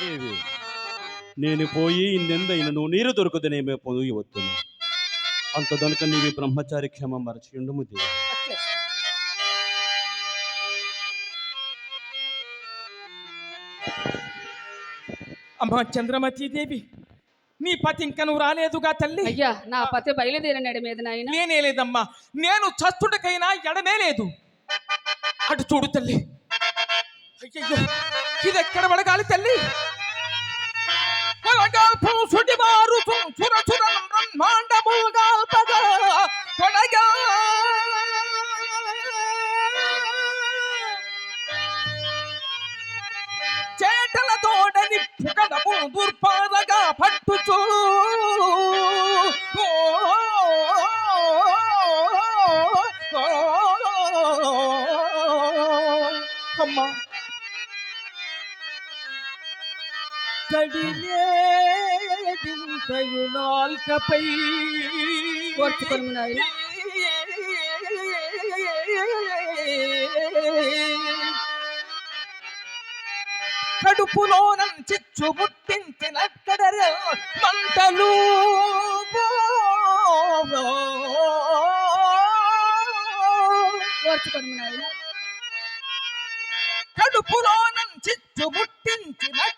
దేవి నేను పోయి ఇందెందైనను నీరు దొరుకుదనేమే పోయి వద్దును అంత దొనక నీవి బ్రహ్మచారి క్షమ మరచి ఉండుము దేవి. అమ్మా చంద్రమతి దేవి నీ పతి ఇంక నువ్వు రాలేదుగా తల్లి. అయ్యా నా పతి బయలుదేరినాడు మీద నాయన. నేనే లేదమ్మా నేను చస్తుడికైనా ఎడమే లేదు. అటు చూడు తల్లి. అయ్యయ్యో ఇది ఎక్కడ పడగాలి తల్లి? పడగాల్పం సుడివారు సు- సుర సురం బ్రహ్మాండముగాల్పగా చేటల తోడని పుకడము దుర్పారగా తడిలేదింతయు నాల్కపై. ఓర్చుకొనుము నాయన. కడుపులోనం చిచ్చు ముట్టించినక్కడ మంటలు ఓర్చుకొనుము నాయన. కడుపులోనం చిచ్చు ముట్టించినక్కడ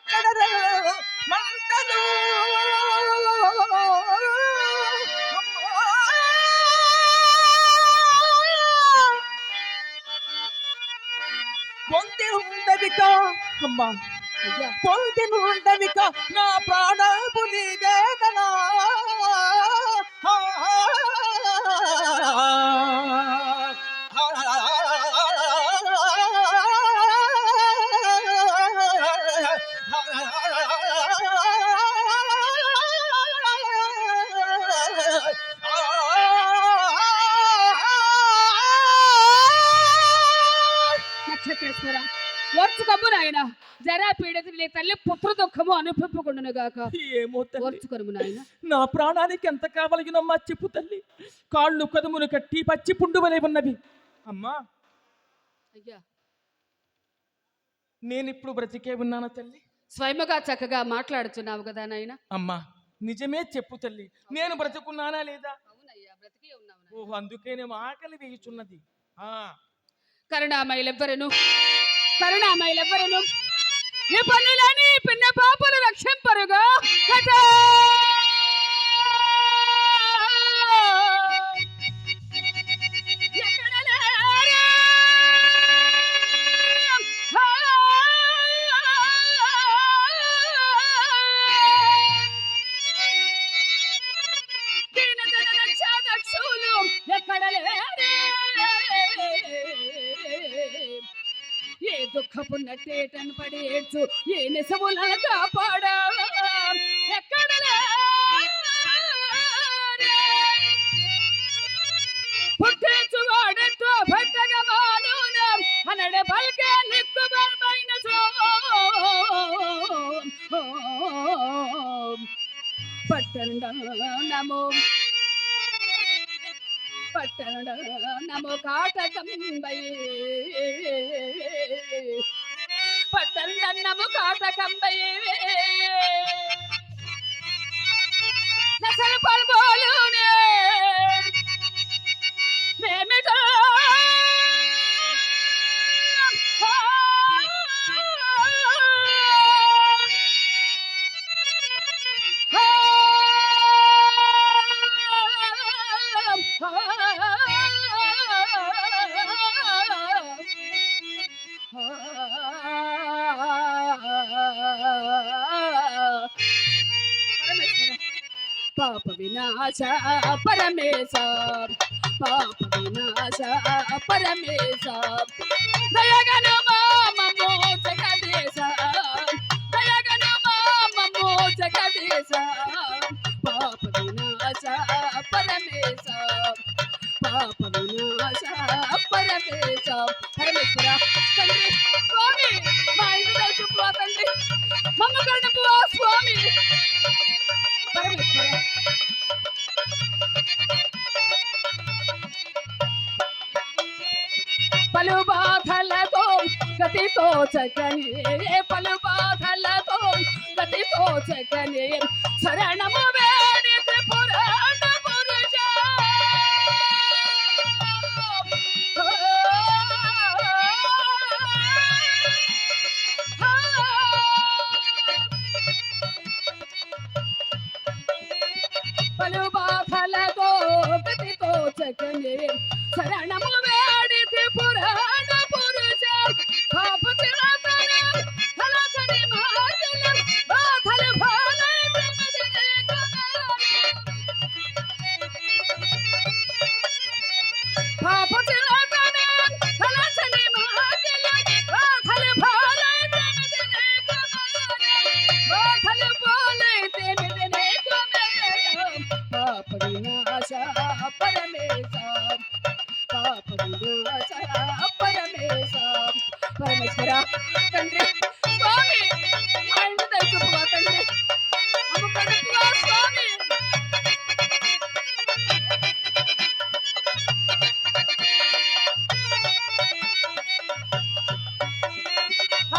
అమ్మా. అయ్యా నా ప్రాణపులి జరా పీడిత నీ తల్లి పుత్ర దుఃఖము అనుభవింపకుండును గాక. ఏమో ఓర్చుకొనుము నాయన. నా ప్రాణానికి ఎంత కావలిగినమ్మా చెప్పు తల్లి. కాళ్ళు కదుములు కట్టి పచ్చి పుండు వలె ఉన్నవి. అమ్మా. అయ్యా. నేనిప్పుడు బ్రతికే ఉన్నానా తల్లి? స్వయముగా చక్కగా మాట్లాడుచున్నావు కదా నాయన. అమ్మా నిజమే చెప్పు తల్లి. నేను బ్రతుకున్నానా లేదా? అవునయ్యా బ్రతికే ఉన్నావు అందుకేనేమో ఆకలి వేయుచున్నది. ఆ. కరుణామయులెవ్వరును? కరుణామయులెవ్వరును? ఈ పనులని పిన్న పాపలు రక్షింపరుగా. నట్టేటను పడి ఏడ్చు ఏ నిసములను కాపాడా? ఎక్కడ పుట్టించు వాడెంతో భట్టగా మానున అనడ పల్కే నిక్కు బలమైన పట్టండ నమో నమో కాటకంబై అమ్మయ్యే పాప వినాశ పరమేశ పాప వినాశ పరమేశ దయగను गति तो चकने पल बाधल तो गति सोच चकने शरण मेरित पुराण पुरुष पल बाधल तो गति तो चकने शरण పరమేశ పరమేశ్వర తండ్రి స్వామి మా ఇంటి దయచూపువా తండ్రి అమ్మ కడుపువా స్వామి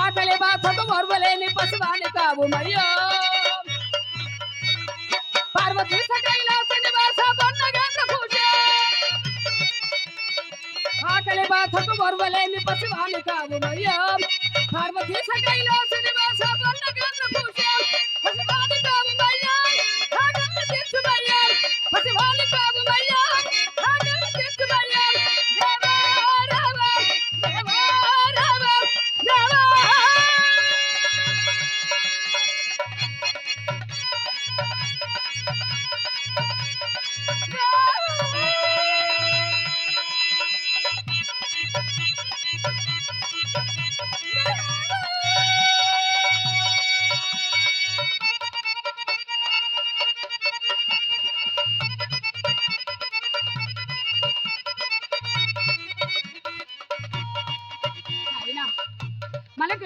ఆకలి బాధకు మరువలేని పశువాని కావు మయ్యో పార్వతీ సకైలాస ಆಕಳೆ ಬಾತಕು ಬರುವಲೆ ನಿಪಸಿ ವಾಣಿಕಾದು ನಯ್ಯ ಪಾರ್ವತಿ ಸಕೈಲಾಸ ನಿವಾಸ ಬಂದ ಗಂಧ ಭೂಷ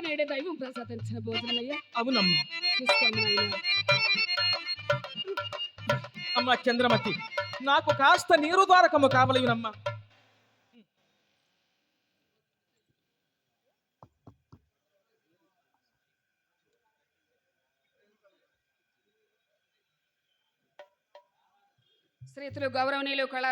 నేడే దైవం ప్రసాదించిన భోజనమయ్యా అవునమ్మా. తీసుకోండి నాయనా అమ్మ చంద్రమతి నాకు కాస్త నీరు ద్వారకము కావలయునమ్మా శ్రీతులు గౌరవనీయులు కళా